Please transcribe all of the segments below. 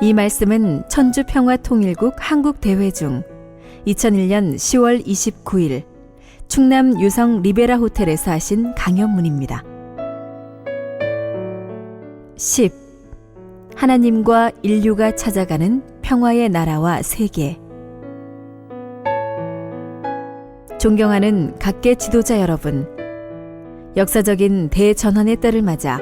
이 말씀은 천주평화통일국 한국대회 중 2001년 10월 29일 충남 유성 리베라 호텔에서 하신 강연문입니다. 10. 하나님과 인류가 찾아가는 평화의 나라와 세계. 존경하는 각계 지도자 여러분. 역사적인 대전환의 때를 맞아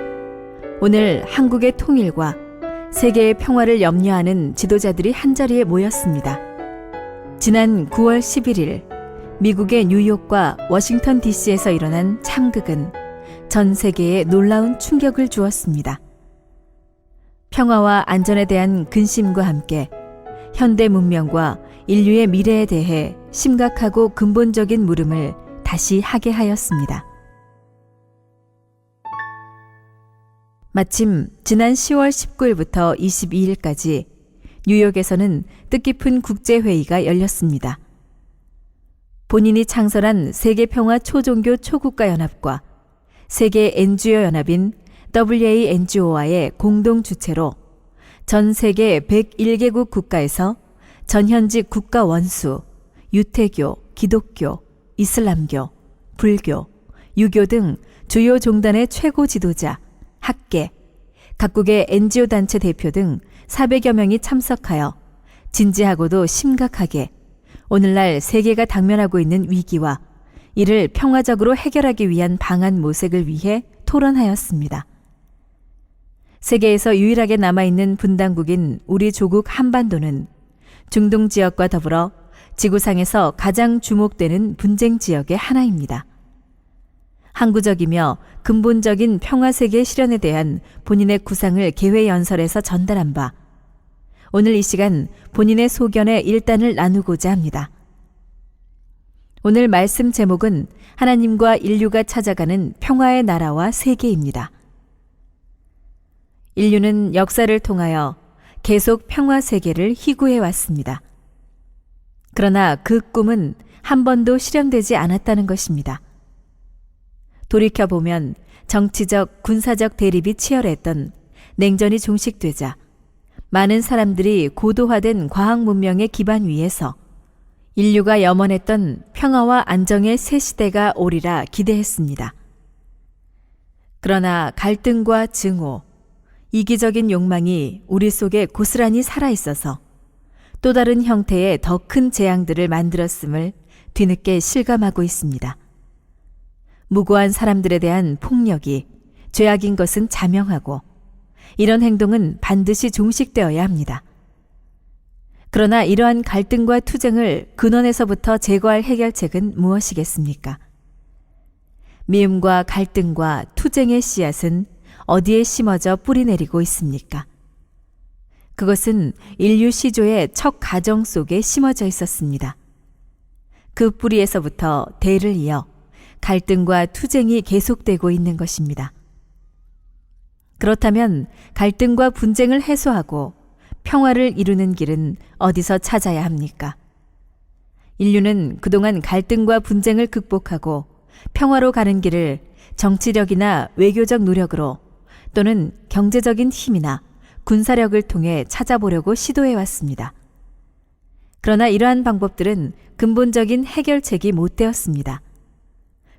오늘 한국의 통일과 세계의 평화를 염려하는 지도자들이 한자리에 모였습니다. 지난 9월 11일 미국의 뉴욕과 워싱턴 DC에서 일어난 참극은 전 세계에 놀라운 충격을 주었습니다. 평화와 안전에 대한 근심과 함께 현대 문명과 인류의 미래에 대해 심각하고 근본적인 물음을 다시 하게 하였습니다. 마침 지난 10월 19일부터 22일까지 뉴욕에서는 뜻깊은 국제회의가 열렸습니다. 본인이 창설한 세계평화 초종교 초국가연합과 세계 NGO 연합인 WANGO와의 공동 주체로 전 세계 101개국 국가에서 전현직 국가 원수, 유태교, 기독교, 이슬람교, 불교, 유교 등 주요 종단의 최고 지도자, 학계, 각국의 NGO 단체 대표 등 400여 명이 참석하여 진지하고도 심각하게 오늘날 세계가 당면하고 있는 위기와 이를 평화적으로 해결하기 위한 방안 모색을 위해 토론하였습니다. 세계에서 유일하게 남아있는 분단국인 우리 조국 한반도는 중동 지역과 더불어 지구상에서 가장 주목되는 분쟁 지역의 하나입니다. 항구적이며 근본적인 평화세계 실현에 대한 본인의 구상을 개회연설에서 전달한 바, 오늘 이 시간 본인의 소견의 일단을 나누고자 합니다. 오늘 말씀 제목은 하나님과 인류가 찾아가는 평화의 나라와 세계입니다. 인류는 역사를 통하여 계속 평화 세계를 희구해 왔습니다. 그러나 그 꿈은 한 번도 실현되지 않았다는 것입니다. 돌이켜보면 정치적, 군사적 대립이 치열했던 냉전이 종식되자 많은 사람들이 고도화된 과학 문명의 기반 위에서 인류가 염원했던 평화와 안정의 새 시대가 오리라 기대했습니다. 그러나 갈등과 증오, 이기적인 욕망이 우리 속에 고스란히 살아 있어서 또 다른 형태의 더 큰 재앙들을 만들었음을 뒤늦게 실감하고 있습니다. 무고한 사람들에 대한 폭력이 죄악인 것은 자명하고 이런 행동은 반드시 종식되어야 합니다. 그러나 이러한 갈등과 투쟁을 근원에서부터 제거할 해결책은 무엇이겠습니까? 미움과 갈등과 투쟁의 씨앗은 어디에 심어져 뿌리 내리고 있습니까? 그것은 인류 시조의 첫 가정 속에 심어져 있었습니다. 그 뿌리에서부터 대를 이어 갈등과 투쟁이 계속되고 있는 것입니다. 그렇다면 갈등과 분쟁을 해소하고 평화를 이루는 길은 어디서 찾아야 합니까? 인류는 그동안 갈등과 분쟁을 극복하고 평화로 가는 길을 정치력이나 외교적 노력으로 또는 경제적인 힘이나 군사력을 통해 찾아보려고 시도해 왔습니다. 그러나 이러한 방법들은 근본적인 해결책이 못 되었습니다.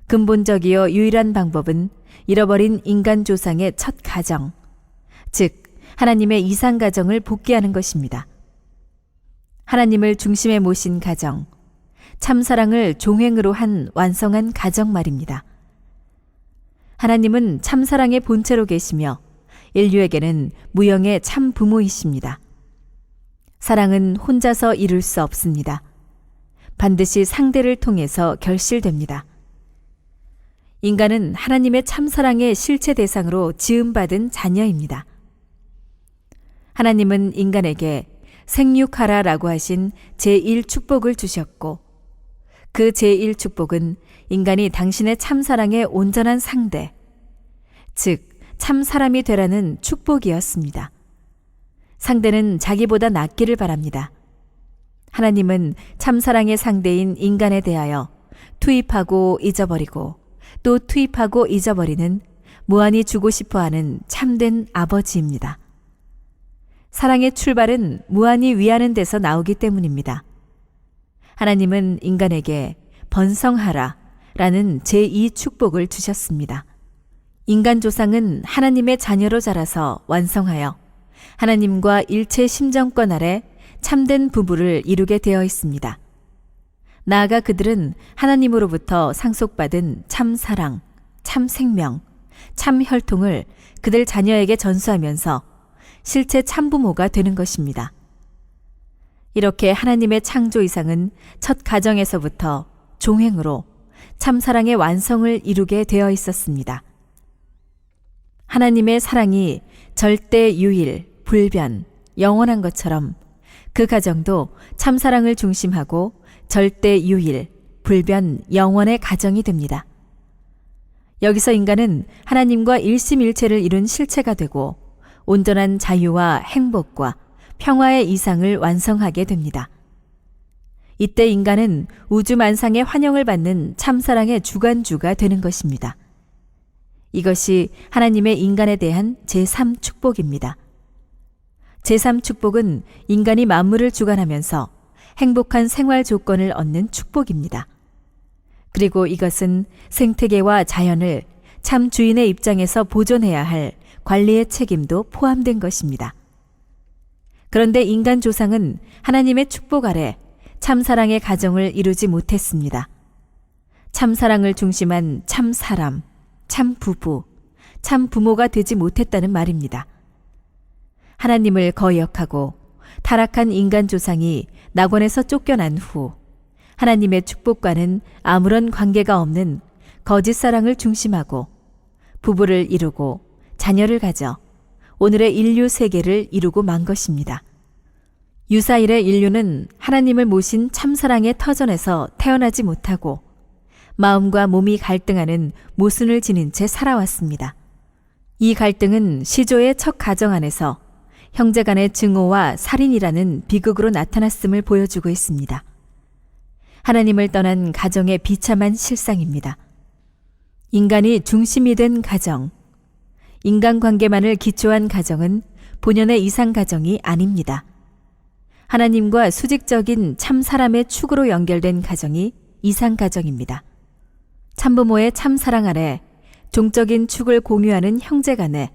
근본적이요 유일한 방법은 잃어버린 인간 조상의 첫 가정, 즉 하나님의 이상 가정을 복귀하는 것입니다. 하나님을 중심에 모신 가정, 참 사랑을 종행으로 한 완성한 가정 말입니다. 하나님은 참 사랑의 본체로 계시며 인류에게는 무형의 참 부모이십니다. 사랑은 혼자서 이룰 수 없습니다. 반드시 상대를 통해서 결실됩니다. 인간은 하나님의 참사랑의 실체 대상으로 지음받은 자녀입니다. 하나님은 인간에게 생육하라 라고 하신 제1축복을 주셨고, 그 제1축복은 인간이 당신의 참사랑의 온전한 상대, 즉, 참사람이 되라는 축복이었습니다. 상대는 자기보다 낫기를 바랍니다. 하나님은 참사랑의 상대인 인간에 대하여 투입하고 잊어버리고 또 투입하고 잊어버리는 무한히 주고 싶어 하는 참된 아버지입니다. 사랑의 출발은 무한히 위하는 데서 나오기 때문입니다. 하나님은 인간에게 번성하라 라는 제2 축복을 주셨습니다. 인간 조상은 하나님의 자녀로 자라서 완성하여 하나님과 일체 심정권 아래 참된 부부를 이루게 되어 있습니다. 나아가 그들은 하나님으로부터 상속받은 참 사랑, 참 생명, 참 혈통을 그들 자녀에게 전수하면서 실제 참부모가 되는 것입니다. 이렇게 하나님의 창조 이상은 첫 가정에서부터 종행으로 참사랑의 완성을 이루게 되어 있었습니다. 하나님의 사랑이 절대 유일, 불변, 영원한 것처럼 그 가정도 참사랑을 중심하고 절대 유일, 불변, 영원의 가정이 됩니다. 여기서 인간은 하나님과 일심일체를 이룬 실체가 되고 온전한 자유와 행복과 평화의 이상을 완성하게 됩니다. 이때 인간은 우주 만상의 환영을 받는 참사랑의 주관주가 되는 것입니다. 이것이 하나님의 인간에 대한 제3 축복입니다. 제3 축복은 인간이 만물을 주관하면서 행복한 생활 조건을 얻는 축복입니다. 그리고 이것은 생태계와 자연을 참 주인의 입장에서 보존해야 할 관리의 책임도 포함된 것입니다. 그런데 인간 조상은 하나님의 축복 아래 참사랑의 가정을 이루지 못했습니다. 참사랑을 중심한 참사람, 참 부부, 참 부모가 되지 못했다는 말입니다. 하나님을 거역하고 타락한 인간 조상이 낙원에서 쫓겨난 후 하나님의 축복과는 아무런 관계가 없는 거짓 사랑을 중심하고 부부를 이루고 자녀를 가져 오늘의 인류 세계를 이루고 만 것입니다. 유사일의 인류는 하나님을 모신 참사랑의 터전에서 태어나지 못하고 마음과 몸이 갈등하는 모순을 지닌 채 살아왔습니다. 이 갈등은 시조의 첫 가정 안에서 형제 간의 증오와 살인이라는 비극으로 나타났음을 보여주고 있습니다. 하나님을 떠난 가정의 비참한 실상입니다. 인간이 중심이 된 가정, 인간관계만을 기초한 가정은 본연의 이상 가정이 아닙니다. 하나님과 수직적인 참 사람의 축으로 연결된 가정이 이상 가정입니다. 참부모의 참 사랑 아래 종적인 축을 공유하는 형제 간에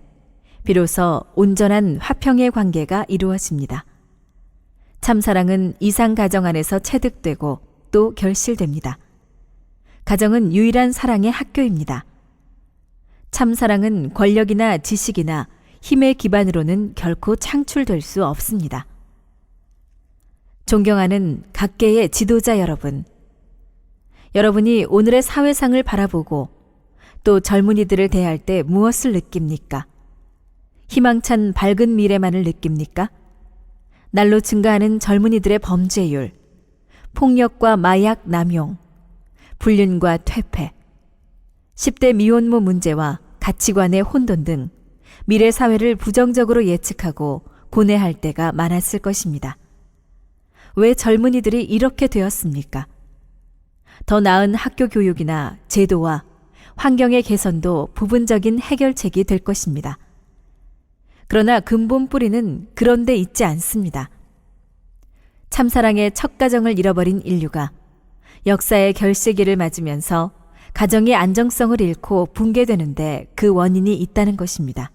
비로소 온전한 화평의 관계가 이루어집니다. 참사랑은 이상 가정 안에서 체득되고 또 결실됩니다. 가정은 유일한 사랑의 학교입니다. 참사랑은 권력이나 지식이나 힘의 기반으로는 결코 창출될 수 없습니다. 존경하는 각계의 지도자 여러분. 여러분이 오늘의 사회상을 바라보고 또 젊은이들을 대할 때 무엇을 느낍니까? 희망찬 밝은 미래만을 느낍니까? 날로 증가하는 젊은이들의 범죄율, 폭력과 마약 남용, 불륜과 퇴폐, 10대 미혼모 문제와 가치관의 혼돈 등 미래 사회를 부정적으로 예측하고 고뇌할 때가 많았을 것입니다. 왜 젊은이들이 이렇게 되었습니까? 더 나은 학교 교육이나 제도와 환경의 개선도 부분적인 해결책이 될 것입니다. 그러나 근본 뿌리는 그런데 있지 않습니다. 참사랑의 첫 가정을 잃어버린 인류가 역사의 결세기를 맞으면서 가정의 안정성을 잃고 붕괴되는데 그 원인이 있다는 것입니다.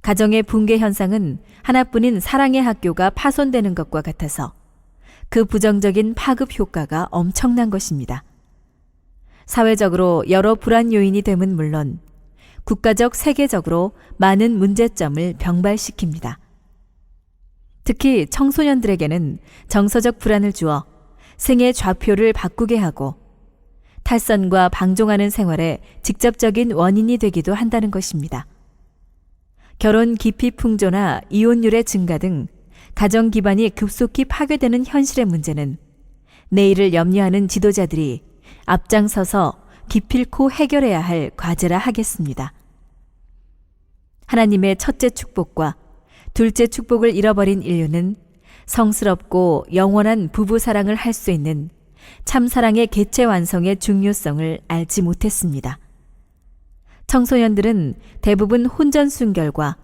가정의 붕괴 현상은 하나뿐인 사랑의 학교가 파손되는 것과 같아서 그 부정적인 파급 효과가 엄청난 것입니다. 사회적으로 여러 불안 요인이 됨은 물론 국가적 세계적으로 많은 문제점을 병발시킵니다. 특히 청소년들에게는 정서적 불안을 주어 생애 좌표를 바꾸게 하고 탈선과 방종하는 생활에 직접적인 원인이 되기도 한다는 것입니다. 결혼 기피 풍조나 이혼율의 증가 등 가정 기반이 급속히 파괴되는 현실의 문제는 내일을 염려하는 지도자들이 앞장서서 기필코 해결해야 할 과제라 하겠습니다. 하나님의 첫째 축복과 둘째 축복을 잃어버린 인류는 성스럽고 영원한 부부 사랑을 할 수 있는 참 사랑의 개체 완성의 중요성을 알지 못했습니다. 청소년들은 대부분 혼전 순결과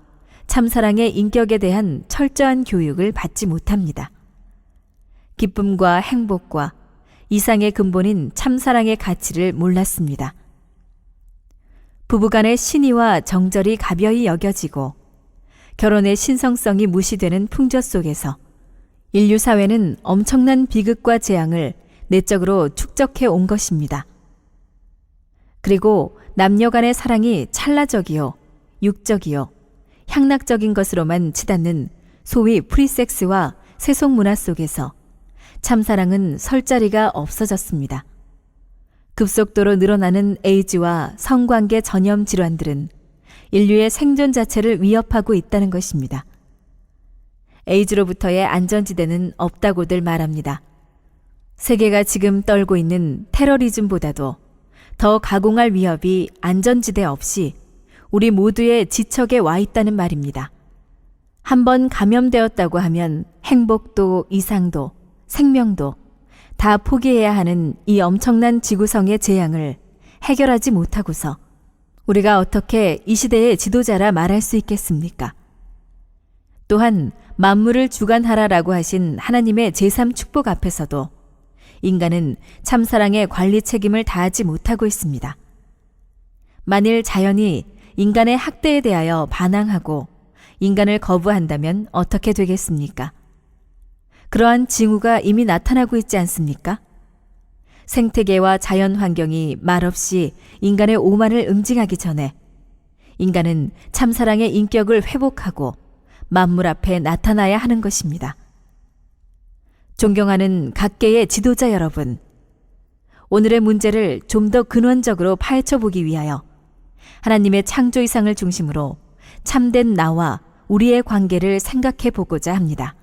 참사랑의 인격에 대한 철저한 교육을 받지 못합니다. 기쁨과 행복과 이상의 근본인 참사랑의 가치를 몰랐습니다. 부부간의 신의와 정절이 가벼이 여겨지고 결혼의 신성성이 무시되는 풍조 속에서 인류 사회는 엄청난 비극과 재앙을 내적으로 축적해 온 것입니다. 그리고 남녀 간의 사랑이 찰나적이요, 육적이요, 향락적인 것으로만 치닫는 소위 프리섹스와 세속 문화 속에서 참사랑은 설 자리가 없어졌습니다. 급속도로 늘어나는 에이즈와 성관계 전염 질환들은 인류의 생존 자체를 위협하고 있다는 것입니다. 에이즈로부터의 안전지대는 없다고들 말합니다. 세계가 지금 떨고 있는 테러리즘보다도 더 가공할 위협이 안전지대 없이 우리 모두의 지척에 와 있다는 말입니다. 한번 감염되었다고 하면 행복도 이상도 생명도 다 포기해야 하는 이 엄청난 지구성의 재앙을 해결하지 못하고서 우리가 어떻게 이 시대의 지도자라 말할 수 있겠습니까? 또한 만물을 주관하라라고 하신 하나님의 제3 축복 앞에서도 인간은 참사랑의 관리 책임을 다하지 못하고 있습니다. 만일 자연이 인간의 학대에 대하여 반항하고 인간을 거부한다면 어떻게 되겠습니까? 그러한 징후가 이미 나타나고 있지 않습니까? 생태계와 자연 환경이 말없이 인간의 오만을 응징하기 전에 인간은 참사랑의 인격을 회복하고 만물 앞에 나타나야 하는 것입니다. 존경하는 각계의 지도자 여러분, 오늘의 문제를 좀 더 근원적으로 파헤쳐 보기 위하여 하나님의 창조 이상을 중심으로 참된 나와 우리의 관계를 생각해 보고자 합니다.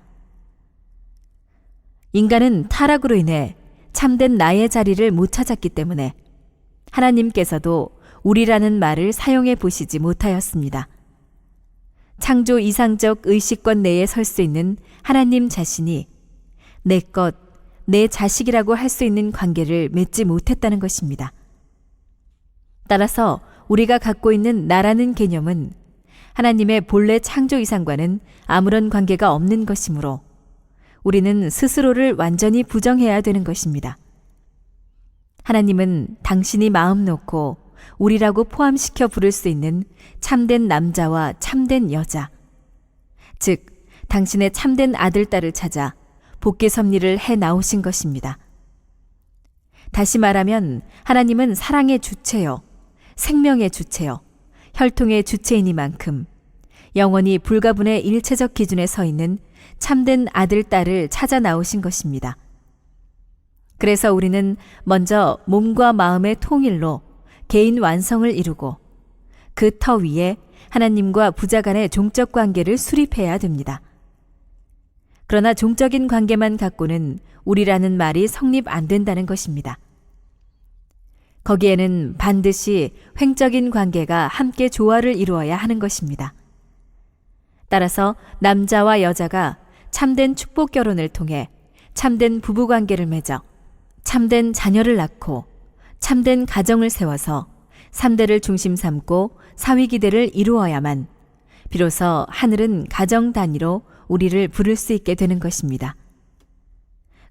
인간은 타락으로 인해 참된 나의 자리를 못 찾았기 때문에 하나님께서도 우리라는 말을 사용해 보시지 못하였습니다. 창조 이상적 의식권 내에 설 수 있는 하나님 자신이 내 것, 내 자식이라고 할 수 있는 관계를 맺지 못했다는 것입니다. 따라서 우리가 갖고 있는 나라는 개념은 하나님의 본래 창조 이상과는 아무런 관계가 없는 것이므로 우리는 스스로를 완전히 부정해야 되는 것입니다. 하나님은 당신이 마음 놓고 우리라고 포함시켜 부를 수 있는 참된 남자와 참된 여자, 즉, 당신의 참된 아들, 딸을 찾아 복귀 섭리를 해 나오신 것입니다. 다시 말하면 하나님은 사랑의 주체요, 생명의 주체요, 혈통의 주체이니만큼 영원히 불가분의 일체적 기준에 서 있는 참된 아들, 딸을 찾아 나오신 것입니다. 그래서 우리는 먼저 몸과 마음의 통일로 개인 완성을 이루고 그 터 위에 하나님과 부자 간의 종적 관계를 수립해야 됩니다. 그러나 종적인 관계만 갖고는 우리라는 말이 성립 안 된다는 것입니다. 거기에는 반드시 횡적인 관계가 함께 조화를 이루어야 하는 것입니다. 따라서 남자와 여자가 참된 축복 결혼을 통해 참된 부부 관계를 맺어 참된 자녀를 낳고 참된 가정을 세워서 3대를 중심 삼고 사위 기대를 이루어야만 비로소 하늘은 가정 단위로 우리를 부를 수 있게 되는 것입니다.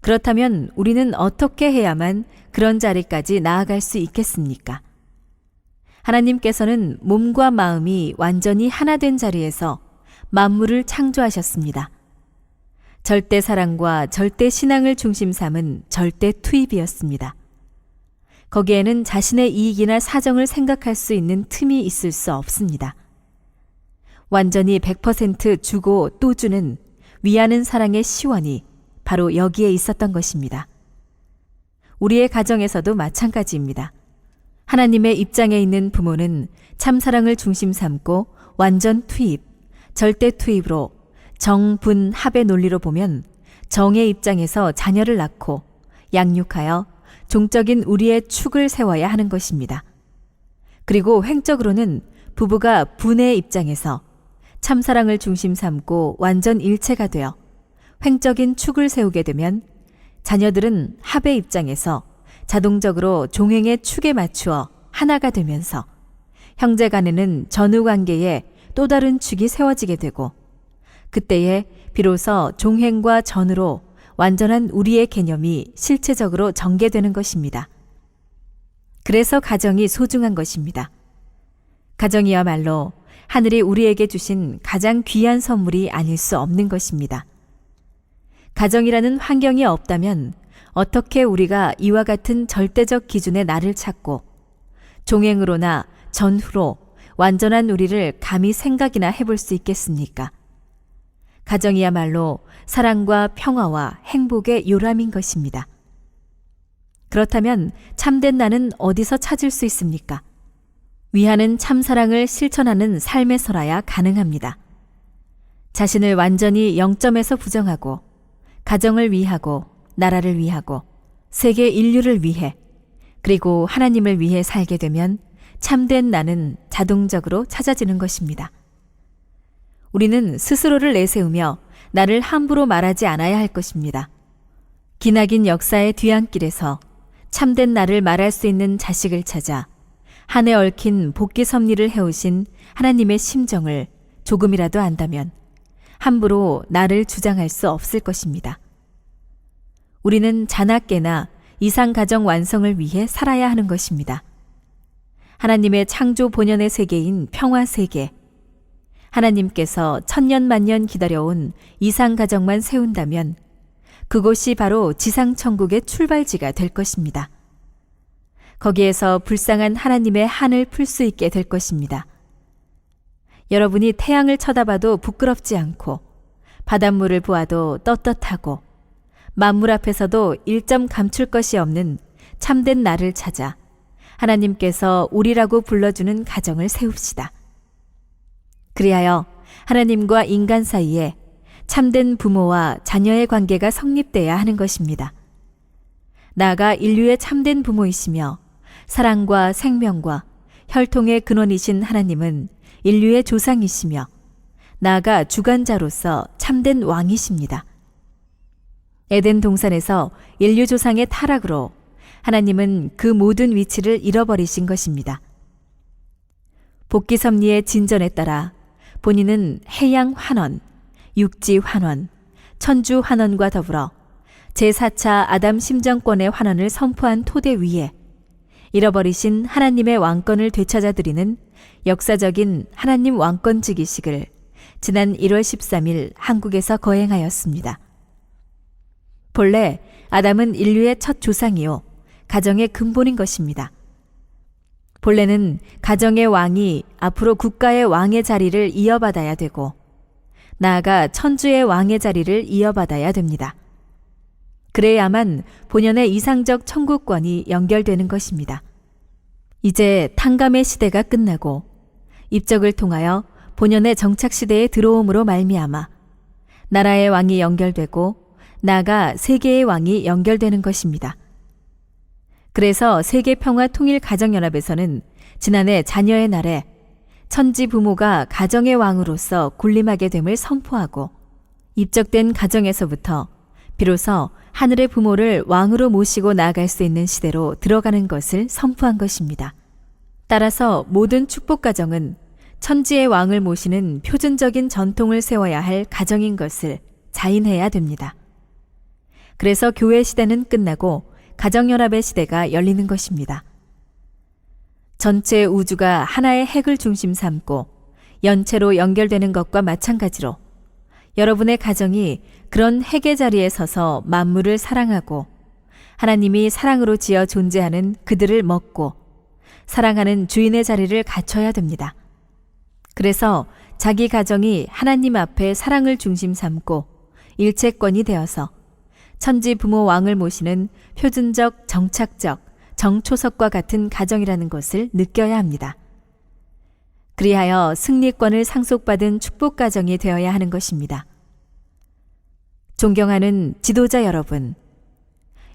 그렇다면 우리는 어떻게 해야만 그런 자리까지 나아갈 수 있겠습니까? 하나님께서는 몸과 마음이 완전히 하나 된 자리에서 만물을 창조하셨습니다. 절대 사랑과 절대 신앙을 중심 삼은 절대 투입이었습니다. 거기에는 자신의 이익이나 사정을 생각할 수 있는 틈이 있을 수 없습니다. 완전히 100% 주고 또 주는 위하는 사랑의 시원이 바로 여기에 있었던 것입니다. 우리의 가정에서도 마찬가지입니다. 하나님의 입장에 있는 부모는 참사랑을 중심 삼고 완전 투입, 절대 투입으로 정분 합의 논리로 보면 정의 입장에서 자녀를 낳고 양육하여 종적인 우리의 축을 세워야 하는 것입니다. 그리고 횡적으로는 부부가 분의 입장에서 참사랑을 중심 삼고 완전 일체가 되어 횡적인 축을 세우게 되면 자녀들은 합의 입장에서 자동적으로 종행의 축에 맞추어 하나가 되면서 형제 간에는 전후 관계에 또 다른 축이 세워지게 되고 그때에 비로소 종행과 전으로 완전한 우리의 개념이 실체적으로 전개되는 것입니다. 그래서 가정이 소중한 것입니다. 가정이야말로 하늘이 우리에게 주신 가장 귀한 선물이 아닐 수 없는 것입니다. 가정이라는 환경이 없다면 어떻게 우리가 이와 같은 절대적 기준의 나를 찾고 종행으로나 전후로 완전한 우리를 감히 생각이나 해볼 수 있겠습니까? 가정이야말로 사랑과 평화와 행복의 요람인 것입니다. 그렇다면 참된 나는 어디서 찾을 수 있습니까? 위하는 참사랑을 실천하는 삶에서라야 가능합니다. 자신을 완전히 영점에서 부정하고 가정을 위하고 나라를 위하고 세계 인류를 위해 그리고 하나님을 위해 살게 되면 참된 나는 자동적으로 찾아지는 것입니다. 우리는 스스로를 내세우며 나를 함부로 말하지 않아야 할 것입니다. 기나긴 역사의 뒤안길에서 참된 나를 말할 수 있는 자식을 찾아 한해 얽힌 복귀 섭리를 해오신 하나님의 심정을 조금이라도 안다면 함부로 나를 주장할 수 없을 것입니다. 우리는 자나깨나 이상 가정 완성을 위해 살아야 하는 것입니다. 하나님의 창조 본연의 세계인 평화 세계, 하나님께서 천년 만년 기다려온 이상 가정만 세운다면 그곳이 바로 지상 천국의 출발지가 될 것입니다. 거기에서 불쌍한 하나님의 한을 풀 수 있게 될 것입니다. 여러분이 태양을 쳐다봐도 부끄럽지 않고 바닷물을 보아도 떳떳하고 만물 앞에서도 일점 감출 것이 없는 참된 나를 찾아 하나님께서 우리라고 불러주는 가정을 세웁시다. 그리하여 하나님과 인간 사이에 참된 부모와 자녀의 관계가 성립돼야 하는 것입니다. 나가 인류의 참된 부모이시며 사랑과 생명과 혈통의 근원이신 하나님은 인류의 조상이시며 나가 주관자로서 참된 왕이십니다. 에덴 동산에서 인류 조상의 타락으로 하나님은 그 모든 위치를 잃어버리신 것입니다. 복귀 섭리의 진전에 따라 본인은 해양 환원, 육지 환원, 천주 환원과 더불어 제4차 아담 심정권의 환원을 선포한 토대 위에 잃어버리신 하나님의 왕권을 되찾아 드리는 역사적인 하나님 왕권 즉위식을 지난 1월 13일 한국에서 거행하였습니다. 본래 아담은 인류의 첫 조상이요, 가정의 근본인 것입니다. 본래는 가정의 왕이 앞으로 국가의 왕의 자리를 이어받아야 되고, 나아가 천주의 왕의 자리를 이어받아야 됩니다. 그래야만 본연의 이상적 천국권이 연결되는 것입니다. 이제 탕감의 시대가 끝나고 입적을 통하여 본연의 정착 시대에 들어옴으로 말미암아 나라의 왕이 연결되고 나가 세계의 왕이 연결되는 것입니다. 그래서 세계 평화 통일 가정연합에서는 지난해 자녀의 날에 천지 부모가 가정의 왕으로서 군림하게 됨을 선포하고 입적된 가정에서부터 비로소 하늘의 부모를 왕으로 모시고 나아갈 수 있는 시대로 들어가는 것을 선포한 것입니다. 따라서 모든 축복 가정은 천지의 왕을 모시는 표준적인 전통을 세워야 할 가정인 것을 자인해야 됩니다. 그래서 교회 시대는 끝나고 가정연합의 시대가 열리는 것입니다. 전체 우주가 하나의 핵을 중심 삼고 연체로 연결되는 것과 마찬가지로 여러분의 가정이 그런 핵의 자리에 서서 만물을 사랑하고 하나님이 사랑으로 지어 존재하는 그들을 먹고 사랑하는 주인의 자리를 갖춰야 됩니다. 그래서 자기 가정이 하나님 앞에 사랑을 중심 삼고 일체권이 되어서 천지 부모 왕을 모시는 표준적, 정착적, 정초석과 같은 가정이라는 것을 느껴야 합니다. 그리하여 승리권을 상속받은 축복 가정이 되어야 하는 것입니다. 존경하는 지도자 여러분,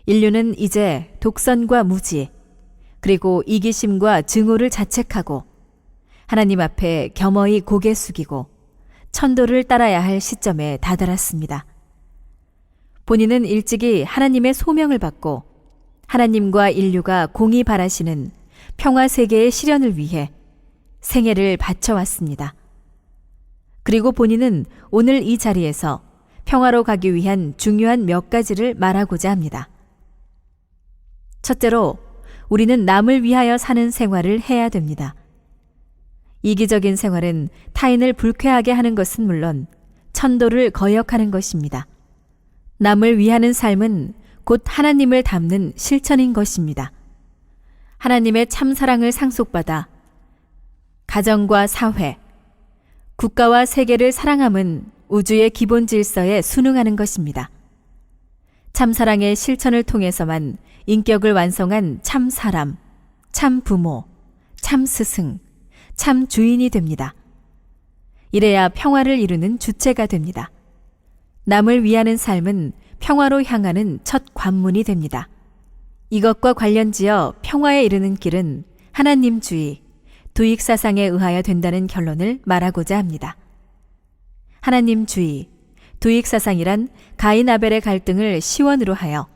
인류는 이제 독선과 무지, 그리고 이기심과 증오를 자책하고 하나님 앞에 겸허히 고개 숙이고 천도를 따라야 할 시점에 다다랐습니다. 본인은 일찍이 하나님의 소명을 받고 하나님과 인류가 공히 바라시는 평화 세계의 실현을 위해 생애를 바쳐왔습니다. 그리고 본인은 오늘 이 자리에서 평화로 가기 위한 중요한 몇 가지를 말하고자 합니다. 첫째로, 우리는 남을 위하여 사는 생활을 해야 됩니다. 이기적인 생활은 타인을 불쾌하게 하는 것은 물론 천도를 거역하는 것입니다. 남을 위하는 삶은 곧 하나님을 담는 실천인 것입니다. 하나님의 참 사랑을 상속받아 가정과 사회, 국가와 세계를 사랑함은 우주의 기본 질서에 순응하는 것입니다. 참 사랑의 실천을 통해서만 인격을 완성한 참 사람, 참 부모, 참 스승, 참 주인이 됩니다. 이래야 평화를 이루는 주체가 됩니다. 남을 위하는 삶은 평화로 향하는 첫 관문이 됩니다. 이것과 관련지어 평화에 이르는 길은 하나님주의, 도익사상에 의하여 된다는 결론을 말하고자 합니다. 하나님주의, 도익사상이란 가인 아벨의 갈등을 시원으로 하여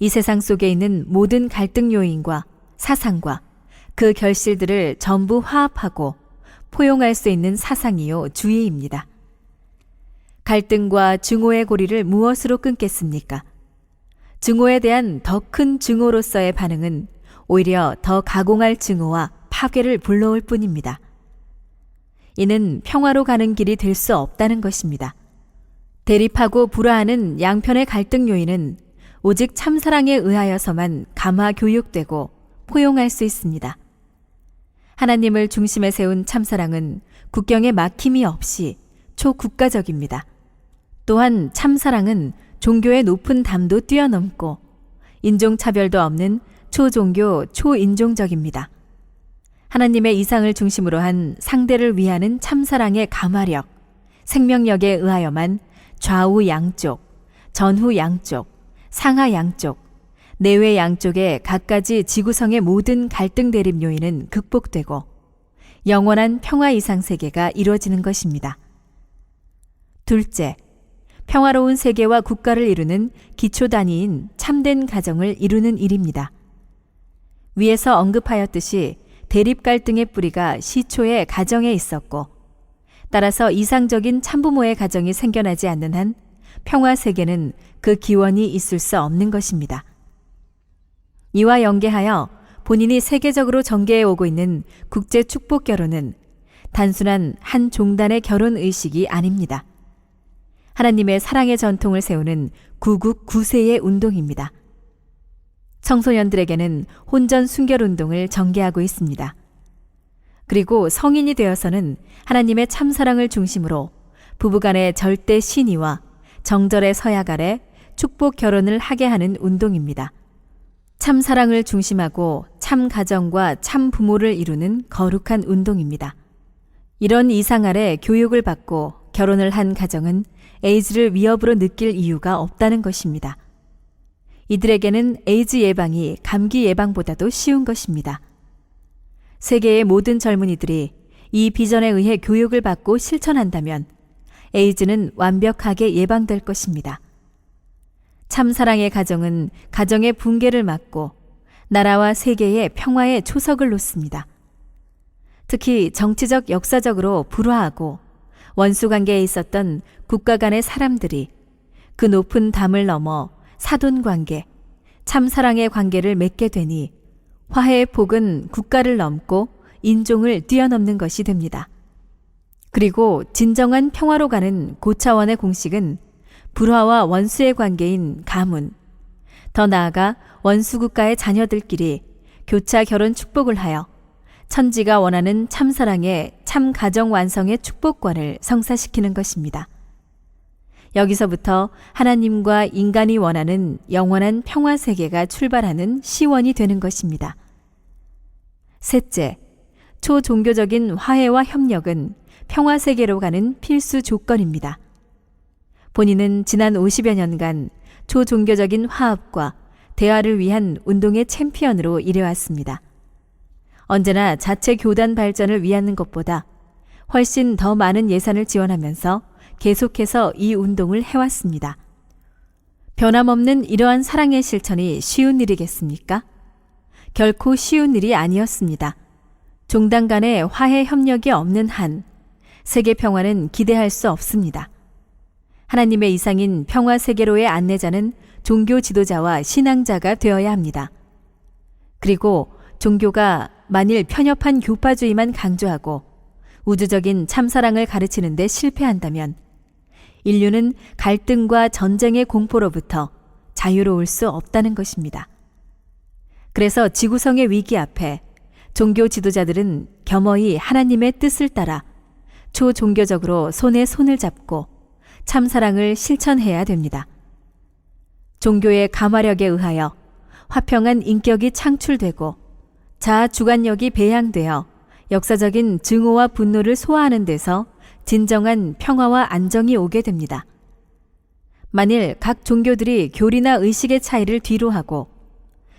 이 세상 속에 있는 모든 갈등 요인과 사상과 그 결실들을 전부 화합하고 포용할 수 있는 사상이요 주의입니다. 갈등과 증오의 고리를 무엇으로 끊겠습니까? 증오에 대한 더 큰 증오로서의 반응은 오히려 더 가공할 증오와 파괴를 불러올 뿐입니다. 이는 평화로 가는 길이 될 수 없다는 것입니다. 대립하고 불화하는 양편의 갈등 요인은 오직 참사랑에 의하여서만 감화 교육되고 포용할 수 있습니다. 하나님을 중심에 세운 참사랑은 국경에 막힘이 없이 초국가적입니다. 또한 참사랑은 종교의 높은 담도 뛰어넘고 인종차별도 없는 초종교, 초인종적입니다. 하나님의 이상을 중심으로 한 상대를 위하는 참사랑의 감화력, 생명력에 의하여만 좌우 양쪽, 전후 양쪽, 상하 양쪽, 내외 양쪽의 각가지 지구성의 모든 갈등 대립 요인은 극복되고 영원한 평화 이상 세계가 이루어지는 것입니다. 둘째, 평화로운 세계와 국가를 이루는 기초 단위인 참된 가정을 이루는 일입니다. 위에서 언급하였듯이 대립 갈등의 뿌리가 시초의 가정에 있었고, 따라서 이상적인 참부모의 가정이 생겨나지 않는 한 평화 세계는 그 기원이 있을 수 없는 것입니다. 이와 연계하여 본인이 세계적으로 전개해 오고 있는 국제 축복 결혼은 단순한 한 종단의 결혼 의식이 아닙니다. 하나님의 사랑의 전통을 세우는 구국 구세의 운동입니다. 청소년들에게는 혼전 순결 운동을 전개하고 있습니다. 그리고 성인이 되어서는 하나님의 참사랑을 중심으로 부부간의 절대 신의와 정절의 서약 아래 축복 결혼을 하게 하는 운동입니다. 참 사랑을 중심하고 참 가정과 참 부모를 이루는 거룩한 운동입니다. 이런 이상 아래 교육을 받고 결혼을 한 가정은 에이즈를 위협으로 느낄 이유가 없다는 것입니다. 이들에게는 에이즈 예방이 감기 예방보다도 쉬운 것입니다. 세계의 모든 젊은이들이 이 비전에 의해 교육을 받고 실천한다면 에이즈는 완벽하게 예방될 것입니다. 참사랑의 가정은 가정의 붕괴를 막고 나라와 세계의 평화의 초석을 놓습니다. 특히 정치적 역사적으로 불화하고 원수 관계에 있었던 국가 간의 사람들이 그 높은 담을 넘어 사돈 관계, 참사랑의 관계를 맺게 되니 화해의 폭은 국가를 넘고 인종을 뛰어넘는 것이 됩니다. 그리고 진정한 평화로 가는 고차원의 공식은 불화와 원수의 관계인 가문, 더 나아가 원수 국가의 자녀들끼리 교차 결혼 축복을 하여 천지가 원하는 참사랑의 참 가정 완성의 축복권을 성사시키는 것입니다. 여기서부터 하나님과 인간이 원하는 영원한 평화 세계가 출발하는 시원이 되는 것입니다. 셋째, 초종교적인 화해와 협력은 평화 세계로 가는 필수 조건입니다. 본인은 지난 50여 년간 초종교적인 화합과 대화를 위한 운동의 챔피언으로 일해왔습니다. 언제나 자체 교단 발전을 위하는 것보다 훨씬 더 많은 예산을 지원하면서 계속해서 이 운동을 해왔습니다. 변함없는 이러한 사랑의 실천이 쉬운 일이겠습니까? 결코 쉬운 일이 아니었습니다. 종단 간의 화해 협력이 없는 한 세계 평화는 기대할 수 없습니다. 하나님의 이상인 평화 세계로의 안내자는 종교 지도자와 신앙자가 되어야 합니다. 그리고 종교가 만일 편협한 교파주의만 강조하고 우주적인 참사랑을 가르치는데 실패한다면 인류는 갈등과 전쟁의 공포로부터 자유로울 수 없다는 것입니다. 그래서 지구성의 위기 앞에 종교 지도자들은 겸허히 하나님의 뜻을 따라 초종교적으로 손에 손을 잡고 참사랑을 실천해야 됩니다. 종교의 감화력에 의하여 화평한 인격이 창출되고 자아 주관력이 배양되어 역사적인 증오와 분노를 소화하는 데서 진정한 평화와 안정이 오게 됩니다. 만일 각 종교들이 교리나 의식의 차이를 뒤로하고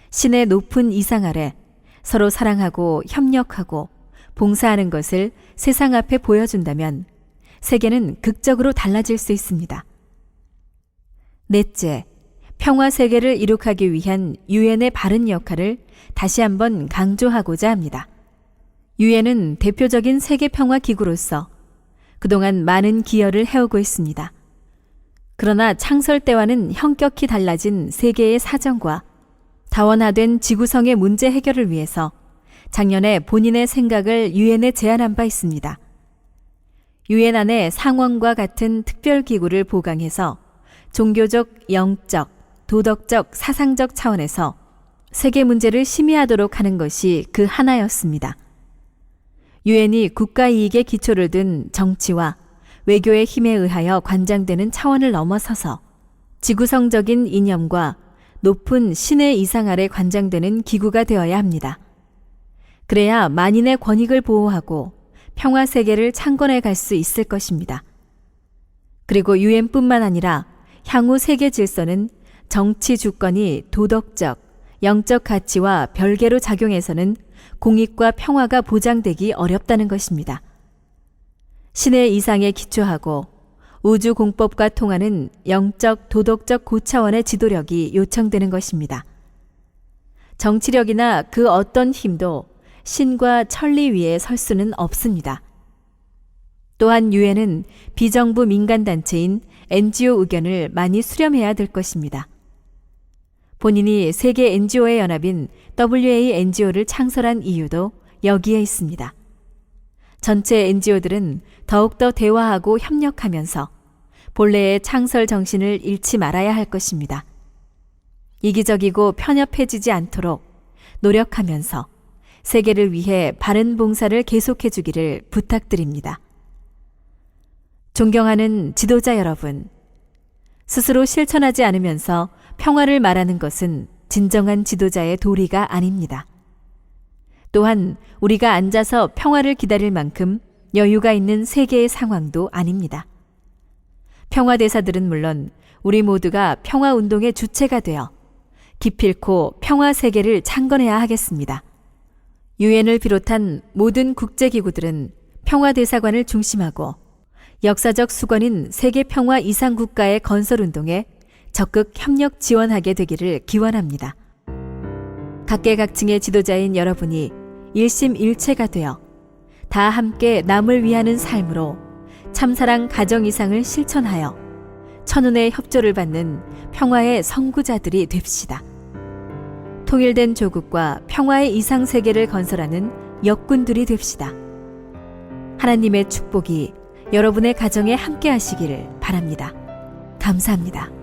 신의 높은 이상 아래 서로 사랑하고 협력하고 봉사하는 것을 세상 앞에 보여준다면 세계는 극적으로 달라질 수 있습니다. 넷째, 평화 세계를 이룩하기 위한 유엔의 바른 역할을 다시 한번 강조하고자 합니다. 유엔은 대표적인 세계 평화 기구로서 그동안 많은 기여를 해오고 있습니다. 그러나 창설 때와는 현격히 달라진 세계의 사정과 다원화된 지구성의 문제 해결을 위해서 작년에 본인의 생각을 유엔에 제안한 바 있습니다. 유엔 안에 상원과 같은 특별 기구를 보강해서 종교적, 영적, 도덕적, 사상적 차원에서 세계 문제를 심의하도록 하는 것이 그 하나였습니다. 유엔이 국가 이익에 기초를 둔 정치와 외교의 힘에 의하여 관장되는 차원을 넘어서서 지구성적인 이념과 높은 신의 이상 아래 관장되는 기구가 되어야 합니다. 그래야 만인의 권익을 보호하고 평화 세계를 창건해 갈 수 있을 것입니다. 그리고 유엔뿐만 아니라 향후 세계 질서는 정치 주권이 도덕적, 영적 가치와 별개로 작용해서는 공익과 평화가 보장되기 어렵다는 것입니다. 신의 이상에 기초하고 우주 공법과 통하는 영적, 도덕적 고차원의 지도력이 요청되는 것입니다. 정치력이나 그 어떤 힘도 신과 천리 위에 설 수는 없습니다. 또한 유엔은 비정부 민간단체인 NGO 의견을 많이 수렴해야 될 것입니다. 본인이 세계 NGO의 연합인 WA NGO를 창설한 이유도 여기에 있습니다. 전체 NGO들은 더욱더 대화하고 협력하면서 본래의 창설 정신을 잃지 말아야 할 것입니다. 이기적이고 편협해지지 않도록 노력하면서 세계를 위해 바른 봉사를 계속해 주기를 부탁드립니다. 존경하는 지도자 여러분, 스스로 실천하지 않으면서 평화를 말하는 것은 진정한 지도자의 도리가 아닙니다. 또한 우리가 앉아서 평화를 기다릴 만큼 여유가 있는 세계의 상황도 아닙니다. 평화 대사들은 물론 우리 모두가 평화 운동의 주체가 되어 기필코 평화 세계를 창건해야 하겠습니다. 유엔을 비롯한 모든 국제기구들은 평화 대사관을 중심하고 역사적 수건인 세계 평화 이상 국가의 건설 운동에 적극 협력 지원하게 되기를 기원합니다. 각계각층의 지도자인 여러분이 일심일체가 되어 다 함께 남을 위하는 삶으로 참사랑 가정 이상을 실천하여 천운의 협조를 받는 평화의 선구자들이 됩시다. 통일된 조국과 평화의 이상 세계를 건설하는 역군들이 됩시다. 하나님의 축복이 여러분의 가정에 함께 하시기를 바랍니다. 감사합니다.